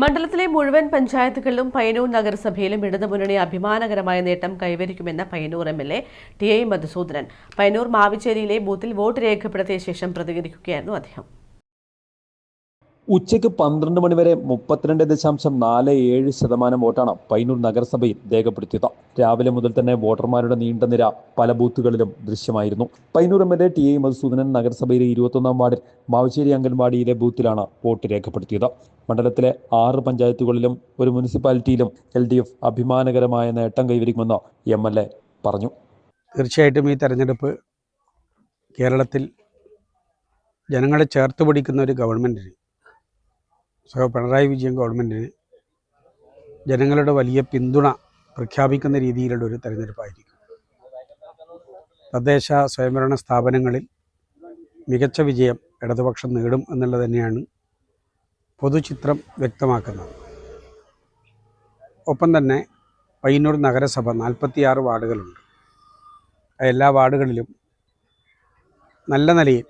മണ്ഡലത്തിലെ മുഴുവൻ പഞ്ചായത്തുകളിലും പയ്യന്നൂർ നഗരസഭയിലും ഇടതുമുന്നണി അഭിമാനകരമായ നേട്ടം കൈവരിക്കുമെന്ന് Payyanur M L A T I Madhusoodanan. Payyanur മാവിച്ചേരിയിലെ ബൂത്തിൽ വോട്ട് രേഖപ്പെടുത്തിയ ശേഷം പ്രതികരിക്കുകയായിരുന്നു അദ്ദേഹം. ഉച്ചയ്ക്ക് പന്ത്രണ്ട് മണിവരെ മുപ്പത്തിരണ്ട് ദശാംശം നാല് ഏഴ് ശതമാനം വോട്ടാണ് പൈനൂർ നഗരസഭയിൽ രേഖപ്പെടുത്തിയത്. രാവിലെ മുതൽ തന്നെ വോട്ടർമാരുടെ നീണ്ട നിര പല ബൂത്തുകളിലും ദൃശ്യമായിരുന്നു. Payyanur M L A T A Madhusoodanan നഗരസഭയിലെ ഇരുപത്തൊന്നാം വാർഡിൽ മാവശ്ശേരി അംഗൻവാടിയിലെ ബൂത്തിലാണ് വോട്ട് രേഖപ്പെടുത്തിയത്. മണ്ഡലത്തിലെ ആറ് പഞ്ചായത്തുകളിലും ഒരു മുനിസിപ്പാലിറ്റിയിലും എൽ ഡി എഫ് അഭിമാനകരമായ നേട്ടം കൈവരിക്കുമെന്ന് എം എൽ എ പറഞ്ഞു. തീർച്ചയായിട്ടും ഈ തെരഞ്ഞെടുപ്പ് കേരളത്തിൽ ജനങ്ങളെ ചേർത്ത് പിടിക്കുന്ന ഒരു ഗവൺമെന്റിന് സോ പിണറായി വിജയൻ ഗവൺമെന്റിന് ജനങ്ങളുടെ വലിയ പിന്തുണ പ്രഖ്യാപിക്കുന്ന രീതിയിലുള്ള ഒരു തെരഞ്ഞെടുപ്പായിരിക്കും. തദ്ദേശ സ്വയംഭരണ സ്ഥാപനങ്ങളിൽ മികച്ച വിജയം ഇടതുപക്ഷം നേടും എന്നുള്ളത് തന്നെയാണ് പൊതുചിത്രം വ്യക്തമാക്കുന്നത്. ഒപ്പം തന്നെ പയ്യന്നൂർ നഗരസഭ നാൽപ്പത്തിയാറ് വാർഡുകളുണ്ട്. എല്ലാ വാർഡുകളിലും നല്ല നിലയിൽ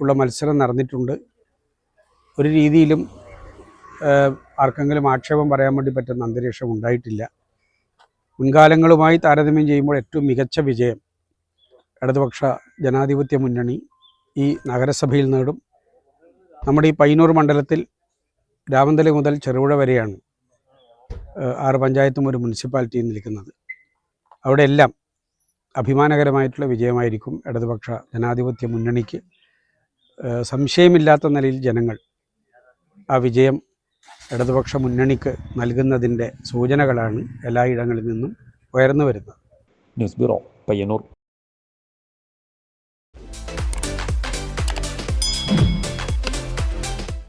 ഉള്ള മത്സരം നടന്നിട്ടുണ്ട്. ഒരു രീതിയിലും ആർക്കെങ്കിലും ആക്ഷേപം പറയാൻ വേണ്ടി പറ്റുന്ന അന്തരീക്ഷം ഉണ്ടായിട്ടില്ല. മുൻകാലങ്ങളുമായി താരതമ്യം ചെയ്യുമ്പോൾ ഏറ്റവും മികച്ച വിജയം ഇടതുപക്ഷ ജനാധിപത്യ മുന്നണി ഈ നഗരസഭയിൽ നേടും. നമ്മുടെ ഈ പയ്യന്നൂർ മണ്ഡലത്തിൽ രാമന്തലി മുതൽ ചെറുപുഴ വരെയാണ് ആറ് പഞ്ചായത്തും ഒരു മുനിസിപ്പാലിറ്റിയും നിൽക്കുന്നത്. അവിടെയെല്ലാം അഭിമാനകരമായിട്ടുള്ള വിജയമായിരിക്കും ഇടതുപക്ഷ ജനാധിപത്യ മുന്നണിക്ക്. സംശയമില്ലാത്ത നിലയിൽ ജനങ്ങൾ ആ വിജയം ഇടതുപക്ഷ മുന്നണിക്ക് നൽകുന്നതിന്റെ സൂചനകളാണ് എല്ലായിടങ്ങളിൽ നിന്നും ഉയർന്നു വരുന്നത്. News bureau Payyanur.